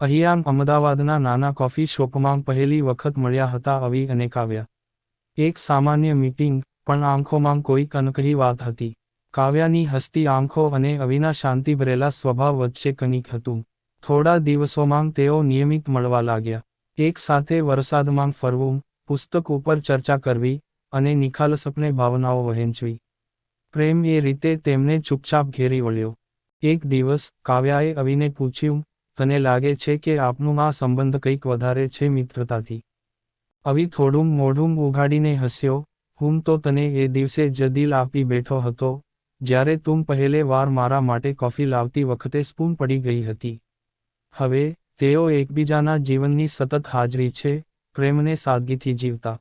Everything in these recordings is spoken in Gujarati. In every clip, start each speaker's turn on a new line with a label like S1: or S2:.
S1: અહીંયા અમદાવાદના નાના કોફી શોપમાં પહેલી વખત મળ્યા હતા અવી અને કાવ્યા. એક સામાન્ય મીટિંગ, પણ આંખોમાં કોઈ કનકહી વાત હતી. કાવ્યાની હસ્તી આંખો અને અવિના શાંતિ ભરેલા સ્વભાવ વચ્ચે કનિક હતું. થોડા દિવસોમાં તેઓ નિયમિત મળવા લાગ્યા. એક સાથે વરસાદમાં ફરવું, પુસ્તક ઉપર ચર્ચા કરવી અને નિખાલસપને ભાવનાઓ વહેંચવી. પ્રેમ એ રીતે તેમને ચૂપચાપ ઘેરી વળ્યો. એક દિવસ કાવ્યાએ અવિને પૂછ્યું તને લાગે છે કે આપનું આ સંબંધ કંઈક વધારે છે મિત્રતાથી? અવી થોડું મોઢું ઉઘાડીને હસ્યો, હું તો તને એ દિવસે જ દિલ આપી બેઠો હતો, જ્યારે તું પહેલે વાર મારા માટે કોફી લાવતી વખતે સ્પૂન પડી ગઈ હતી. હવે, તેઓ એકબીજાના જીવનની સતત હાજરી છે, પ્રેમને સાદગીથી જીવતા.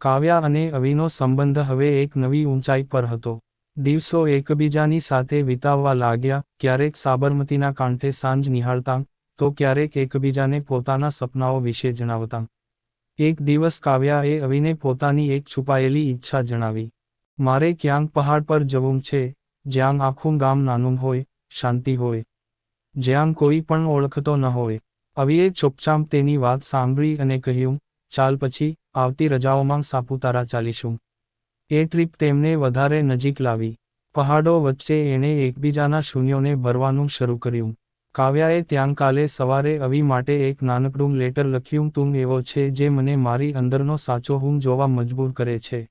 S1: કાવ્યા અને અવિનો સંબંધ હવે એક નવી ઊંચાઈ પર હતો. દિવસો એકબીજાની સાથે વિતાવવા લાગ્યા, ક્યારેક સાબરમતીના કાંઠે સાંજ નિહાળતા, તો ક્યારેક એકબીજાને પોતાના સપનાઓ વિશે જણાવતા. એક દિવસ કાવ્યાએ અવિને પોતાની એક છુપાયેલી ઈચ્છા જણાવી. મારે ક્યાંક પહાડ પર જવું છે, જ્યાં આખું ગામ નાનું હોય, શાંતિ હોય. જ્યાં કોઈ પણ ઓળખતો ન હોય. અવિએ ચોપચામ તેની વાત સાંભળી અને કહ્યું, ચાલ પછી, આવતી રજાઓમાં સાપુતારા ચાલીશું. એ ટ્રીપ તેમને વધારે નજીક લાવી. પહાડો વચ્ચે એણે એકબીજાના શૂન્યોને ભરવાનું શરૂ કર્યું. કાવ્યાએ ત્યાં કાલે સવારે અવી માટે એક નાનકડું લેટર લખ્યું, તું એવો છે જે મને મારી અંદરનો સાચો હું જોવા મજબૂર કરે છે.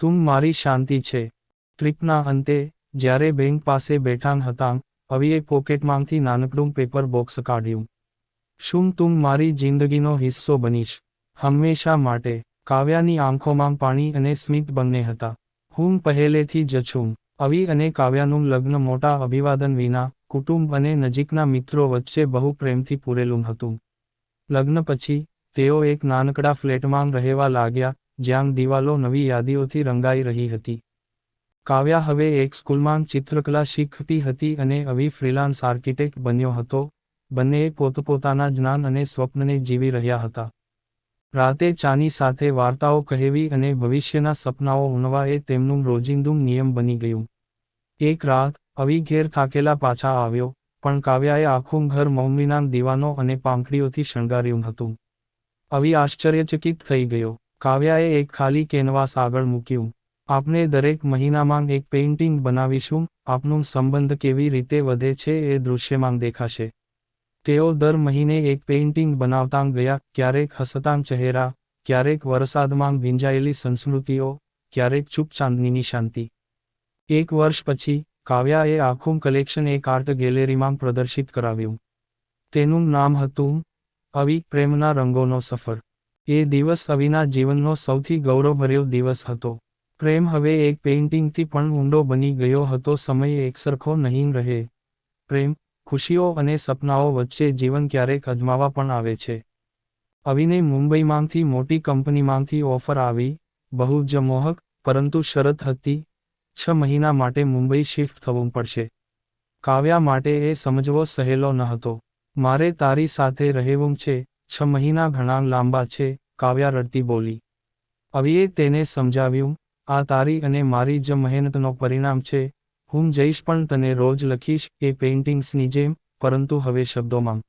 S1: તું મારી શાંતિ છે ટ્રીપના અંતે, જ્યારે બેંક પાસે બેઠાં હતાં, અવીએ પોકેટમાંથી નાનકડું પેપર બોક્સ કાઢ્યું. શું તું મારી જિંદગીનો હિસ્સો બનીશ? હંમેશા માટે. કાવ્યાની આંખોમાં પાણી અને સ્મિત બંને હતા. હું પહેલેથી જ છું. અવી અને કાવ્યાનું લગ્ન મોટા અભિવાદન વિના, કુટુંબ અને નજીકના મિત્રો વચ્ચે બહુ પ્રેમથી પૂરેલું હતું. લગ્ન પછી, તેઓ એક નાનકડા ફ્લેટમાં રહેવા લાગ્યા, જ્યાં દિવાલો નવી યાદીઓથી રંગાઈ રહી હતી. કાવ્યા હવે એક સ્કૂલમાં ચિત્રકલા શીખતી હતી અને અવી ફ્રીલાન્સ આર્કિટેક્ટ બન્યો હતો. બંનેએ પોતપોતાના જ્ઞાન અને સ્વપ્નને જીવી રહ્યા હતા. રાતે ચાની સાથે વાર્તાઓ કહેવી અને ભવિષ્યના સપનાઓ ઉણવા એ તેમનું રોજિંદું નિયમ બની ગયું. એક રાત, અવી ઘેર થાકેલા પાછા આવ્યો, પણ કાવ્યાએ આખું ઘર મૌમીના દીવાનો અને પાંખડીઓથી શણગાર્યું હતું. અવી આશ્ચર્યચકિત થઈ ગયો. કાવ્યાએ એક ખાલી કેનવાસ આગળ મૂક્યું. આપણે દરેક મહિનામાં એક પેઇન્ટિંગ બનાવીશું. આપનું સંબંધ કેવી રીતે વધે છે એ દૃશ્યમાં દેખાશે. તેઓ દર મહિને એક પેઇન્ટિંગ બનાવતાં ગયા, ક્યારેક હસતાં ચહેરા, ક્યારેક વરસાદમાં ભીંજાયેલી સંસ્મૃતિઓ ક્યારેક ચૂપ ચાંદનીની શાંતિ. એક વર્ષ પછી, કાવ્યાએ આખું કલેક્શન એક આર્ટ ગેલેરીમાં પ્રદર્શિત કરાવ્યું. તેનું નામ હતું, અવિ પ્રેમના રંગોનો સફર એ દિવસ અવિના જીવનનો સૌથી ગૌરવભર્યો દિવસ હતો. પ્રેમ હવે એક પેઇન્ટિંગથી પણ ઊંડો બની ગયો હતો, સમય એકસરખો નહીં રહે. પ્રેમ ખુશીઓ અને સપનાઓ વચ્ચે જીવન ક્યારેક અજમાવા પણ આવે છે. અવિને મુંબઈમાંથી મોટી કંપનીમાંથી ઓફર આવી બહુ જ મોહક, પરંતુ શરત હતી, છ મહિના માટે મુંબઈ શિફ્ટ થવું પડશે. કાવ્યા માટે એ સમજવો સહેલો ન હતો. મારે તારી સાથે રહેવું છે, છ મહિના ઘણા લાંબા છે, કાવ્યા રડતી બોલી. અવિએ તેને સમજાવ્યું, આ તારી અને મારી જ મહેનતનો પરિણામ છે હું જઈશ પણ તને રોજ લખીશ એ પેઇન્ટિંગ્સની જેમ, પરંતુ હવે શબ્દોમાં.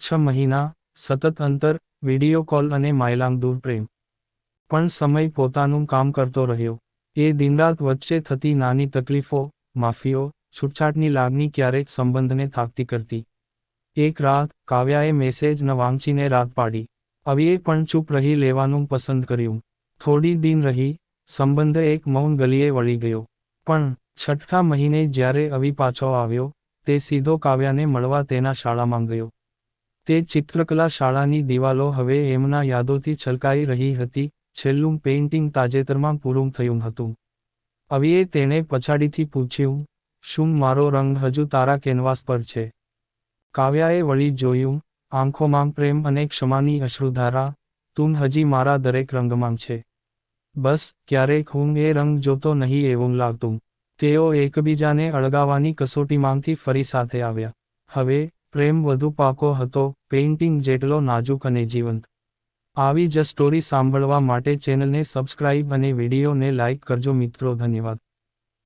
S1: છ મહિના, સતત અંતર વિડિયો કોલ અને માયલાંગ દૂર પ્રેમ. પણ સમય પોતાનું કામ કરતો રહ્યો. એ દિનરાત વચ્ચે થતી નાની તકલીફો, માફીઓ, છૂટછાટની લાગણી ક્યારેક સંબંધને થાકતી કરતી. એક રાત, કાવ્યાએ મેસેજ ન વાંચીને રાત પાડી. અવીએ પણ ચૂપ રહી લેવાનું પસંદ કર્યું. થોડી દિન રહી, સંબંધ એક મૌન ગલીએ વળી ગયો. પણ છઠ્ઠા મહિને જ્યારે અવી પાછો આવ્યો, તે સીધો કાવ્યાને મળવા તેના શાળામાં ગયો. તે ચિત્રકલા શાળાની દિવાલો હવે એમના યાદોથી છલકાઈ રહી હતી, છેલ્લું પેઇન્ટિંગ તાજેતરમાં પૂરું થયું હતું. અવીએ તેણે પછાડીથી પૂછ્યું, શું મારો રંગ હજુ તારા કેનવાસ પર છે? કાવ્યાએ વળી જોયું, આંખોમાં પ્રેમ અને ક્ષમાની અશ્રુધારા, તું હજી મારા દરેક રંગમાં છે. બસ, ક્યારેક હું એ રંગ જોતો નહીં એવું લાગતું. તેઓ એકબીજાને અળગાવાની કસોટીમાંથી ફરી સાથે આવ્યા. હવે, પ્રેમ વધુ પાકો હતો પેઇન્ટિંગ જેટલો નાજુક અને જીવંત. આવી જ સ્ટોરી સાંભળવા માટે ચેનલને સબસ્ક્રાઇબ અને વિડીયોને લાઇક કરજો મિત્રો, ધન્યવાદ.